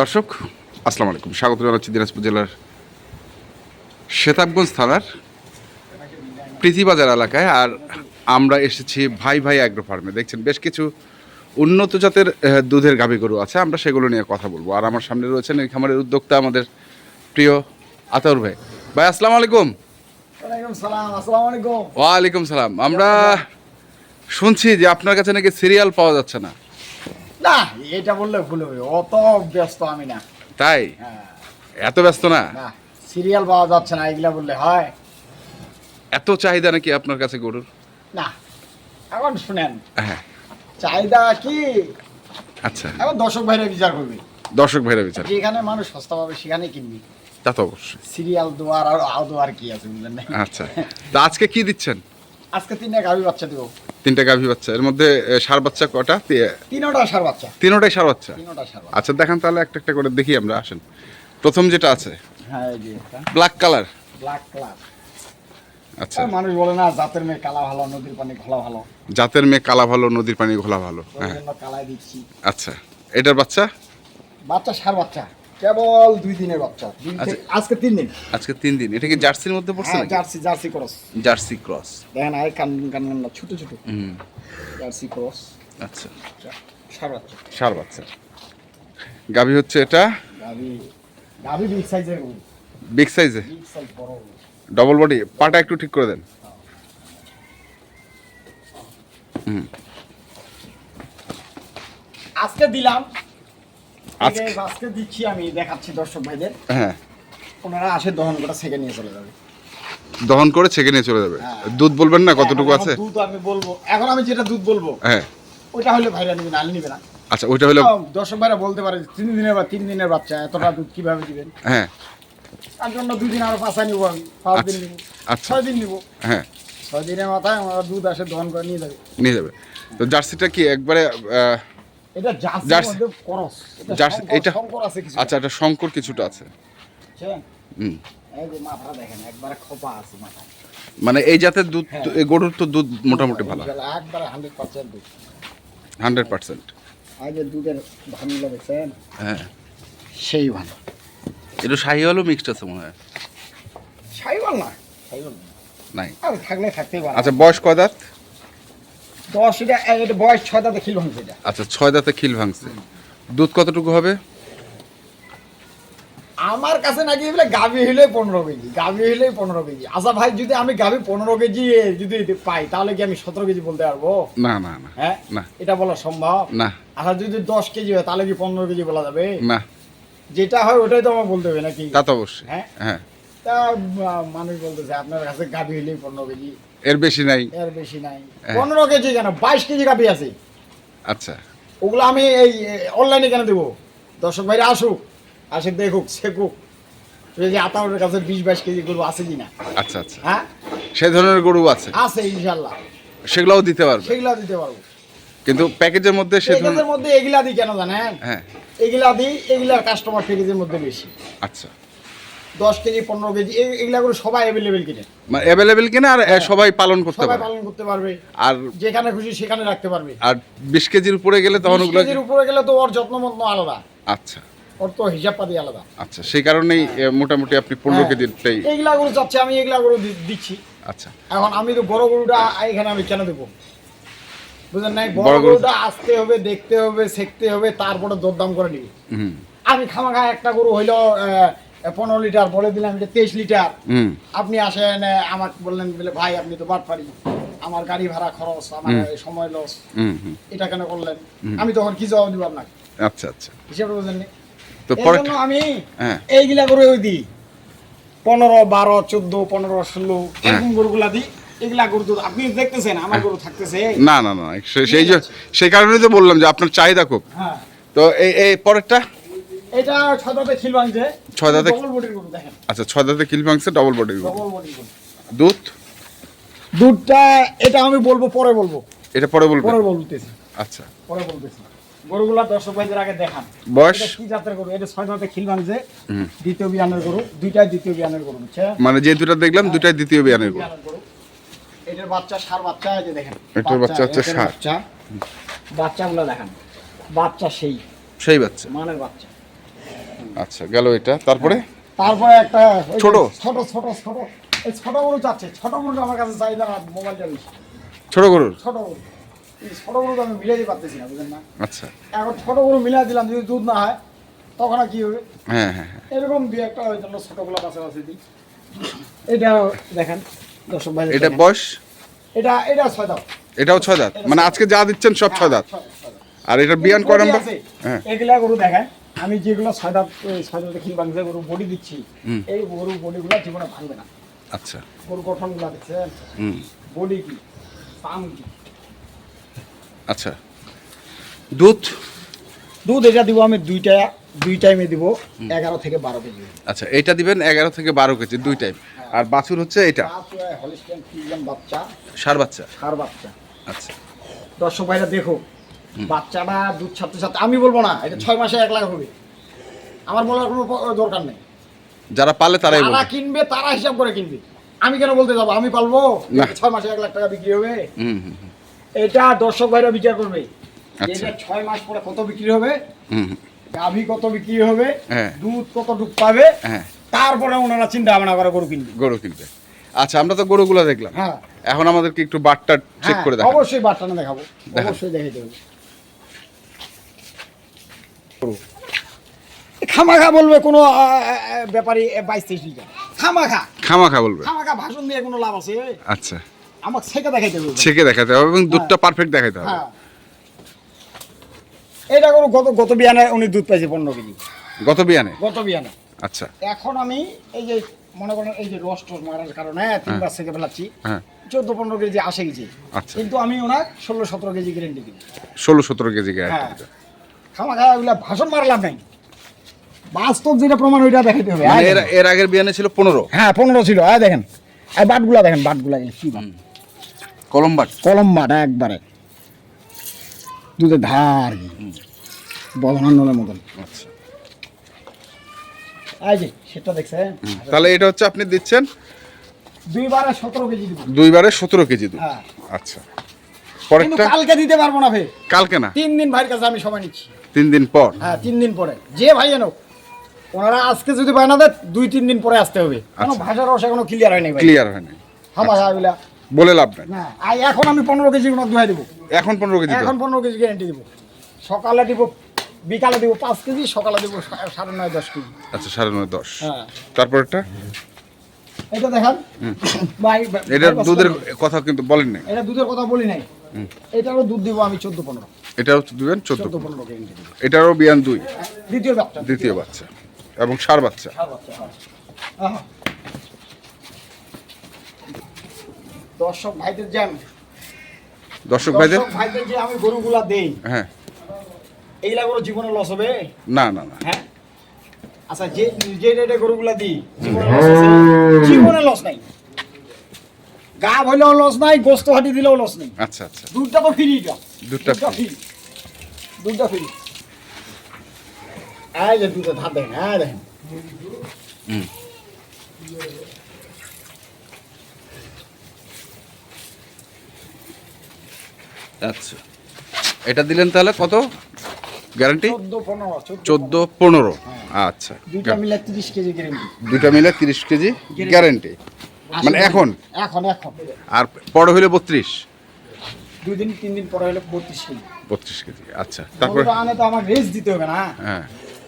দর্শক আসসালামু আলাইকুম। স্বাগত জানাচ্ছি দিনাজপুর জেলার শেতাবগঞ্জ থানার প্রীতিবাজার এলাকায়। আর আমরা এসেছি ভাই ভাই অ্যাগ্রো ফার্মে দেখছেন বেশ কিছু উন্নত জাতের দুধের গাভী গরু আছে। আমরা সেগুলো নিয়ে কথা বলব। আর আমার সামনে রয়েছেন এই খামারের উদ্যোক্তা আমাদের প্রিয় আতর ভাই। ভাই আসসালামু আলাইকুম। ওয়ালাইকুম আসসালামু আলাইকুম। ওয়ালাইকুম সালাম। আমরা শুনছি যে আপনার কাছে নাকি সিরিয়াল পাওয়া যাচ্ছে না। না এটা বললে ভুল হবে অত ব্যস্ত আমি না। তাই? হ্যাঁ, এত ব্যস্ত না? না সিরিয়াল পাওয়া যাচ্ছে না এগুলা বললে হয়। এত চাহিদা নাকি আপনার কাছে গরুর? না এখন শুনেন। হ্যাঁ। চাহিদা কি? আচ্ছা। এখন দর্শক ভাইরা বিচার করবি। দর্শক ভাইরা বিচার। যেখানে মানুষ সস্তা পাবে সেখানে কিনবি। তা তো অবশ্যই। সিরিয়াল দোয়ার আর আও দোয়ার কি আছে বুঝলেন না? আচ্ছা। তা আজকে কি দিচ্ছেন? আজকে তিনটা গাভি বাচ্চা দেবো। তিনটা গাভী বাচ্চা। এর মধ্যে সার বাচ্চা কটা? তিনটা সার বাচ্চা। তিনোটাই সার বাচ্চা? আচ্ছা দেখেন তাহলে একটা একটা করে দেখি আমরা আসেন। প্রথম যেটা আছে হ্যাঁ এই ব্ল্যাক কালার। Black colour. আচ্ছা। মানুষ বলে না জাতের মেয়ে কালা ভালো নদীর পানি খোলা ভালো। জাতের মেয়ে কালা ভালো নদীর পানি ঘোলা ভালো হ্যাঁ। কালাই দিচ্ছি। আচ্ছা এটার বাচ্চা? বাচ্চা সার বাচ্চা। কেবল দুই দিনের বাচ্চা। আচ্ছা। আজকে তিন দিন। আজকে তিন দিন। এটা কি জার্সির মধ্যে পড়ছে হ্যাঁ নাকি? Jersey jersey cross. Jersey cross. দেখেন আয় কান কান না ছোট ছোট। হুম। Jersey cross. আচ্ছা। সার বাচ্চা। ষাঁড় বাচ্চা। গাভী হচ্ছে এটা? গাভি গাভি বিগ সাইজের বিগ সাইজে বিগ সাইজ বড় ডবল বডি পাটা একটু ঠিক করে দেন। হুম। আজকে দিলাম আজকে? আজকে দিচ্ছি আমি দেখাচ্ছি দর্শক ভাইদের। হ্যাঁ। ওনারা আসে দহন করে সেকে নিয়ে চলে যাবে। দহন করে ছেঁকে নিয়ে চলে যাবে? হ্যাঁ। দুধ বলবেন না কতটুকু আছে? দুধ আমি বলব। এখন আমি যেটা দুধ বলব হ্যাঁ। ওইটা হলে ভাইরা নিবে না আলি নিবে না। আচ্ছা ওইটা হলো দর্শক ভাইরা বলতে পারে তিন দিনের বা তিন দিনের বাচ্চা এতটা দুধ কীভাবে দিবেন? হ্যাঁ। তার জন্য দুই দিন আরও পাঁচা নিবো আমি পাঁচ দিন আচ্ছা। নিবো। আচ্ছা। ছয় দিন নিবো। হ্যাঁ। ছয় দিনের মাথায় আমরা দুধ আসে দহন করে নিয়ে যাবে। নিয়ে যাবে। তো জার্সিটা কি একবারে এটা জার্সি। করস। এটা জার্সি, এটা- শঙ্কর আছে কিছু। আচ্ছা এটা শঙ্কর কিছুটা আছে? হুম। এই যে মাথা দেখেন একবারে খোপা আছে মানে এই জাতের দুধ হ্যাঁ। এই গরুর তো দুধ মোটামুটি ভালো। একবারে হান্ড্রেড পার্সেন্ট দুধ। Hundred percent. যে দুধের ধানগুলো দেখছেন? হ্যাঁ। সেই ভালো একটু শাহি হলেও মিক্সড আছে মনে হয়। সাইবল না না? নাই। আর থাকলে থাকতেই পারে। আচ্ছা বয়স কয় দাঁত? দশ এটা এটা বয়স ছয় দাঁতে খিল ভাঙছে এটা। আচ্ছা ছয় দাঁতে খিল ভাঙছে। দুধ কতটুকু হবে? আমার কাছে নাকি বলে গাভি হইলে পনেরো কেজি গাভি হইলেই পনেরো কেজি। আচ্ছা ভাই যদি আমি গাভি পনেরো কেজি যদি পাই তাহলে কি আমি সতেরো কেজি বলতে পারব? না না না হ্যাঁ? না। এটা বলা সম্ভব? না। আচ্ছা যদি দশ কেজি হয় তাহলে কি পনেরো কেজি বলা যাবে? না। যেটা হয় ওটাই তো আমার বলতে হবে নাকি? তা তো অবশ্যই। হ্যাঁ? হ্যাঁ। তা মানুষ বলতেছে আপনার কাছে গাভি হইলেই পনেরো কেজি। এর বেশি নাই? এর বেশি নাই। হ্যাঁ। পনেরো কেজি কেন? বাইশ কেজি গাভি আছে। আচ্ছা। ওগুলো আমি এই অনলাইনে কেন দেবো? দর্শক ভাইরা আসুক আসে দেখুক শেখুক। যে আতাউরের কাছে বিশ বাইশ কেজি গরু আছে কিনা? আচ্ছা আচ্ছা। হ্যাঁ? সেই ধরনের গরু আছে? আছে ইনশাল্লাহ সেগুলোও দিতে পারবে? সেগুলা দিতে পারব। কিন্তু প্যাকেজের মধ্যে সে প্যাকেজের মধ্যে এগুলা দিই কেন জানেন? হ্যাঁ। এগুলা দিই এগুলার কাস্টমার প্যাকেজের মধ্যে বেশি। আচ্ছা। দশ কেজি পনেরো কেজি এই- সবাই অ্যাভেলেবেল কিনে। মানে অ্যাভেলেবেল কিনা আর সবাই পালন করতে সবাই পালন করতে পারবে। আর যেখানে খুশি সেখানে রাখতে পারবে। আর বিশ কেজির উপরে গেলে তখন ওগুলো কেজির উপরে গেলে তো ওর যত্ন মত্ন আলাদা। আচ্ছা। ওর তো হিসাব পাতি আলাদা। আচ্ছা সেই কারণেই মোটামুটি আপনি পনেরো হ্যাঁ। কেজিরটাই এইগুলা গরু চাচ্ছে আমি এগুলা গরু দিচ্ছি। আচ্ছা। এখন আমি তো বড় গরুটা এখানে আমি কেন দেবো? বুঝলেন নাই? বড় গরুটা আসতে হবে দেখতে হবে শিখতে হবে তারপরে দরদাম করে নিবি। আমি খামাখা একটা গরু হইল পনেরো লিটার বলে দিলাম এটা তেইশ লিটার। আপনি আসেন আমাকে বললেন বলে ভাই আপনি তো বাদ পারি আমার গাড়ি ভাড়া খরচ আমার সময় লস এটা কেন করলেন? আমি তখন কি জবাব দিব আপনাকে? আচ্ছা আচ্ছা। হিসেবে বুঝলেন তো আমি হ্যাঁ। এইগুলা করে ওই দিই। পনেরো বারো চোদ্দ পনেরো ষোলো এরকম গরুগুলা দিই। এগুলা গরু তো আপনি দেখতেছেন আমার গরু থাকতেছে। না না না সেই যে সেই কারণেই তো বললাম যে আপনার চাহিদা খুব। হ্যাঁ। তো এই এই পরেরটা? এটা খিল ভাঙছে ছয় দাঁতে- আচ্ছা ছয় দাঁতে কিল ডবল বডি বডির দুধ? দুধটা এটা আমি বলব পরে বলব। এটা পরে বলবেন পরে বলতেছি। আচ্ছা। পরে বলতেছি। গরুগুলা দর্শক ভাইদের আগে দেখান। বয়স? কি জাতের গরু? এটা ছয় দাঁতে খিল। দ্বিতীয় বিয়ানের গরু। দুইটাই দ্বিতীয় বিয়ানের গরু বুঝছে? মানে যে দুটা দেখলাম দুটাই দ্বিতীয় বিয়ানের গরু। এটার বাচ্চা সার বাচ্চা এই যে দেখেন। এটার বাচ্চা হচ্ছে এটার বাচ্চা। বাচ্চাগুলো দেখেন। বাচ্চা সেই। সেই বাচ্চা। মানের বাচ্চা। আচ্ছা গেল এটা। তারপরে? তারপরে একটা ছোট? ছোট ছোট ছোট। এই ছোট গরু চাচ্ছে ছোট গরুটা আমার কাছে চাই না মোবাইল বেশি ছোট গরুর? ছোট গরু। এই ছোট গরু আমি মিলাইতে পারতেছি না বুঝলেন না? আচ্ছা। এখন ছোট গরু মিলাই দিলাম যদি দুধ না হয় তখন আর কি হবে? হ্যাঁ হ্যাঁ হ্যাঁ। এরকম দুই একটা ওই জন্য ছোটগুলো আছে দিই। এটা দেখেন দর্শক ভাই এটা বয়স? এটা এটা ছয় দাও এটাও ছয় দাঁত? মানে আজকে যা দিচ্ছেন সব ছয় দাঁত। আর এটার বিয়ান কয় নাম্বার হ্যাঁ। এগুলা গরু দেখেন আমি যেগুলো ছয় দাঁত দেখি বাংলা গরু বডি দিচ্ছি এই গরু বডিগুলো জীবনে ভাঙবে না। আচ্ছা। গরু গঠনগুলো দেখছেন হুম। বডি কি? পাম কি? আচ্ছা। দুধ? দুধ এটা দিব আমি দুইটা দুই টাইমে দিব এগারো থেকে বারো কেজি। আচ্ছা এটা দিবেন এগারো থেকে বারো কেজি দুই টাইম। আর বাছুর হচ্ছে এটা? বাচ্চা। সার বাচ্চা। সার বাচ্চা। আচ্ছা। দর্শক ভাইরা দেখো বাচ্চাটা দুধ ছাড়তে ছাড়তে আমি বলব না এটা ছয় মাসে এক লাখ হবে। আমার বলার কোনো দরকার নেই। যারা পালে তারাই তারা কিনবে তারা হিসাব করে কিনবে। আমি কেন বলতে যাব? আমি পালবো ছয় মাসে এক লাখ টাকা বিক্রি হবে। এটা দর্শক ভাইরা বিচার করবে। আচ্ছা। এটা ছয় মাস পরে কত বিক্রি হবে গাভী কত বিক্রি হবে হ্যাঁ। দুধ কত ডুব পাবে হ্যাঁ। তারপরে ওনারা চিন্তা ভাবনা করে গরু কিনবে। গরু কিনবে। আচ্ছা আমরা তো গরুগুলো দেখলাম। হ্যাঁ। এখন আমাদেরকে একটু বাটটা চেক করে দেখান। অবশ্যই বাট্টানা দেখাবো। অবশ্যই দেখাইতে হবে। খামাখা বলবে কোনো ব্যাপারী বাইশ তেইশ লিটার খামাখা। খামাখা বলবে? খামাখা ভাষণ দিয়ে কোনো লাভ আছে? আচ্ছা। আমাকে সেকে দেখাইতে হবে। ছেকে দেখাতে হবে এবং দুধটা পারফেক্ট দেখাতে হবে। হ্যাঁ। এটা কোনো গত গত বিয়ানে উনি দুধ পাইছে পনেরো কেজি। গত বিয়ানে? গত বিয়ানে। আচ্ছা। এখন আমি এই যে মনে করেন এই যে রস টস মারার কারণে তিনবার থেকে ফেলাচ্ছি। হ্যাঁ। চোদ্দ পনেরো কেজি আসে গেছি। আচ্ছা। কিন্তু আমি ওনার ষোলো সতেরো কেজি গ্যারেন্টি দিই ষোলো সতেরো কেজি হ্যাঁ। খামাখা ওগুলা ভাষণ মারলাম নাই। বাস্তব যেটা প্রমাণ ওইটা দেখাইতে হবে। মানে এর এর আগের বিয়ানে ছিল পনেরো। হ্যাঁ পনেরো ছিল। আয় দেখেন। আর বাটগুলা দেখেন বাটগুলা কি বাট? কলম বাট। কলম বাট একবারে। দুধের ধার। বদনান্দনের মতন। আচ্ছা। সেটা দেখছেন তাহলে এটা হচ্ছে আপনি দিচ্ছেন? দুইবারে সতেরো কেজি দিব। দুইবারে সতেরো কেজি দুধ। হ্যাঁ। আচ্ছা। পরেরটা? কালকে দিতে পারব না ভাই। কালকে না? তিন দিন ভাইয়ের কাছে আমি সময় নিচ্ছি। তিন দিন পর? হ্যাঁ তিন দিন পরে। যে ভাই এনো ওনারা আজকে যদি বায়না দেয় দুই তিন দিন পরে আসতে হবে। কোনো আচ্ছা। ভাষার রস এখনও ক্লিয়ার হয়নি ক্লিয়ার হয়নি হামা এগুলা। বলে লাভ নাই। না আর এখন আমি পনেরো কেজি ওনার দুহাই দেবো। এখন পনেরো কেজি এখন পনেরো কেজি গ্যারান্টি দেবো। সকালে দিব বিকালে দিব পাঁচ কেজি সকালে দিব সাড়ে নয় দশ কেজি। আচ্ছা সাড়ে নয় দশ। হ্যাঁ। তারপরটা এটা দেখান। ভাই এটার দুধের কথা কিন্তু বলেন নাই। এটা দুধের কথা বলি নাই। এটারও দুধ দিব আমি চোদ্দ পনেরো। এটাও দিবেন চোদ্দ পনেরো। এটারও বিয়ান দুই। দ্বিতীয় বাচ্চা। দ্বিতীয় বাচ্চা। এবং সার বাচ্চা। হ্যাঁ। আহা। দর্শক ভাইদের জ্যাম দর্শক ভাইদের? ভাইদের যে আমি গরুগুলা দেই হ্যাঁ। এইগুলা গরু জীবনে লস হবে? না না না। হ্যাঁ? আচ্ছা যে যে রেটে গরুগুলা দিই জীবনে লস আছে? জীবনে লস নাই। গা হইলেও লস নাই গোস্ত হাঁটি দিলেও লস নেই। আচ্ছা আচ্ছা। দুধটা তো ফ্রি এটা দুধটা ফ্রি দুধটা ফ্রি এই যে দুধের ধার দেখেন হ্যাঁ দেখেন হুম। আচ্ছা এটা দিলেন তাহলে কত? গ্যারান্টি চোদ্দ পনেরো পনেরো। আচ্ছা দুইটা মিলে তিরিশ কেজি গ্যারেন্টি মিলে তিরিশ কেজি গ্যারান্টি মানে এখন? এখন এখন। আর বড় হইলে বত্রিশ? দুই দিন তিন দিন পরে হলে বত্রিশ কেজি। বত্রিশ কেজি আচ্ছা। তারপরে? আনে তো আমার রেস্ট দিতে হবে না। হ্যাঁ।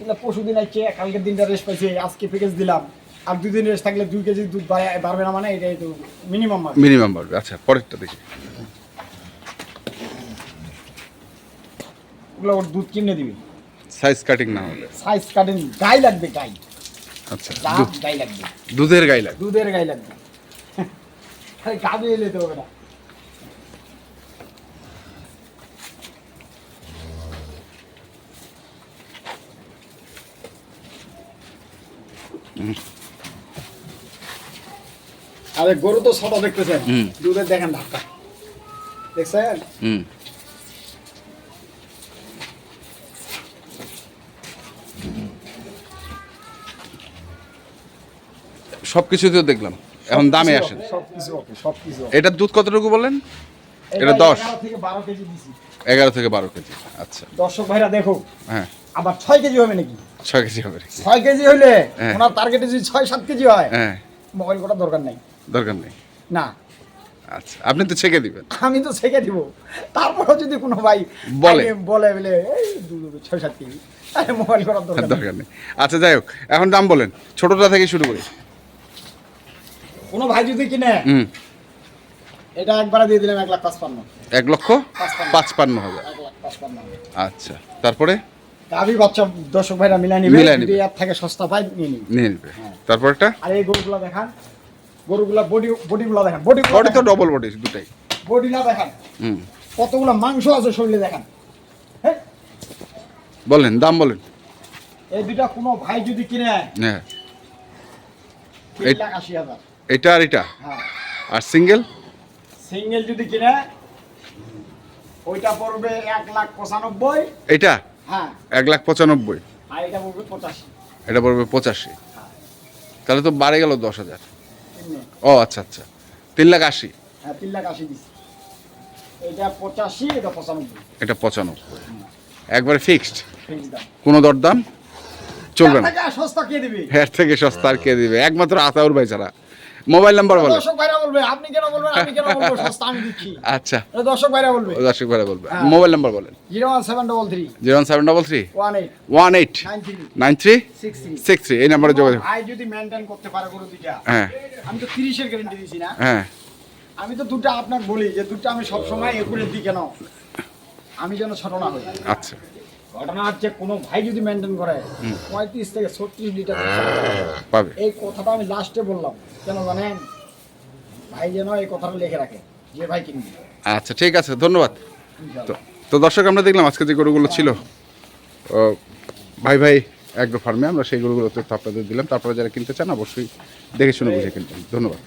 কিন্তু পরশু দিন আইছে কালকের দিনটা রেস্ট পাইছে আজকে প্যাকেজ দিলাম। আর দুই দিন রেস্ট থাকলে দুই কেজি দুধ বাড়ে- বাড়বে না মানে এটাই তো মিনিমাম মিনিমাম বাড়বে আচ্ছা পরেরটা দেখি। ওগুলো ওর দুধ কিনে দিবি। সাইজ কাটিং না হলে। সাইজ কাটিং গাই লাগবে গাই। আচ্ছা গাই লাগবে। দুধের গাই লাগবে। দুধের গাই লাগবে। গাবি এলে তো না। আরে গরু তো ছোট দেখতেছেন। দুধের দেখেন ধাক্কা। দেখছেন? হুম। সব কিছুতেও দেখলাম। এখন দামে আসেন। কিছু কিছু এটার দুধ কতটুকু বললেন? এটা দশ। থেকে বারো কেজি এগারো থেকে বারো কেজি। আচ্ছা। দর্শক ভাইরা দেখো হ্যাঁ। আবার ছয় কেজি হবে নাকি? ছয় কেজি হবে। ছয় কেজি হইলে হ্যাঁ। ওনার টার্গেটে যদি ছয় সাত কেজি হয় হ্যাঁ। মোবাইল করার দরকার নাই। দরকার নেই? না। আচ্ছা আপনি তো ছেঁকে দিবেন। আমি তো শেখে দিব। তারপরেও যদি কোনো ভাই বলে। বলে বলে এই ছয় সাত কেজি। তাহলে মোবাইল করার দরকার নেই। দরকার নেই। আচ্ছা যাই হোক এখন দাম বলেন। ছোটটা থেকে শুরু করি। কোনো ভাই যদি কিনে হুম। এটা একবারে দিয়ে দিলাম এক লাখ পাঁচপান্ন। এক লক্ষ পাঁচপান্ন। পাঁচপান্ন পাঁচপান্ন। আচ্ছা তারপরে? গাভি বাচ্চা দর্শক ভাইরা মিলাই নিবে যদি। এর থেকে সস্তা পাই নিয়ে নিবে। নিয়ে নেবে। তারপরটা? আর এই গরুগুলো দেখান। গরুগুলা বডি বডিগুলো দেখান। বডি বডি তো ডবল বডি দুটাই। বডি না দেখান। হুম। কতগুলো মাংস আছে শরীরে দেখান। হ্যাঁ? বলেন দাম বলেন। এই দুইটা কোনো ভাই যদি কিনে হ্যাঁ। এটা আর এটা? হ্যাঁ। আর সিঙ্গেল সিঙ্গেল যদি কিনে ওইটা পড়বে এক লাখ পঁচানব্বই। এটা? হ্যাঁ এক লাখ পঁচানব্বই। এটা পড়বে পঁচাশি। পঁচাশি। তাহলে তো বাড়ে গেল দশ হাজার। ও আচ্ছা আচ্ছা। তিন লাখ আশি। হ্যাঁ এটা পঁচানব্বই। একবারে ফিক্সড কোনো দরদাম? চলবে না। সস্তা কে দিবে? এর থেকে সস্তা আর কে দিবে? একমাত্র আতাউর ভাই ছাড়া। মোবাইল নাম্বার বলে। দর্শক ভাইরা বলবে আপনি কেন বলবেন আমি কেন বলব সস্তা আমি দিচ্ছি। আচ্ছা। দর্শক ভাইরা বলবে। দর্শক ভাই বলবে। হ্যাঁ। মোবাইল নাম্বার বলেন। Zero one seven double three. Zero one seven double three. One eight. One eight. Nine three. Nine three. Six three. Six three এই নাম্বারে যোগাযোগ। ভাই যদি মেনটেন করতে পারে গরু দুইটা হ্যাঁ। আমি তো তিরিশের গ্যারেন্টি দিছি না। হ্যাঁ। আমি তো দুটো আপনাকে বলি যে দুটো আমি সবসময় একুরের দিই কেন আমি যেন ছোট না হই। আচ্ছা। ঘটনা হচ্ছে কোনো ভাই যদি মেনটেন করে পঁয়ত্রিশ থেকে ছত্রিশ লিটার পাবে। পাবে। এই কথাটা আমি লাস্টে বললাম। কেন জানেন? ভাই যেন এই কথাটা লিখে রাখে যে ভাই কিনবি। আচ্ছা ঠিক আছে ধন্যবাদ। তো তো দর্শক আমরা দেখলাম আজকে যে গরুগুলো ছিল। ভাই ভাই অ্যাগ্রো ফার্মে আমরা সেই গরুগুলো তথ্য আপনাদের দিলাম। তারপরে যারা কিনতে চান অবশ্যই দেখে শুনে বুঝে কিনবেন। ধন্যবাদ।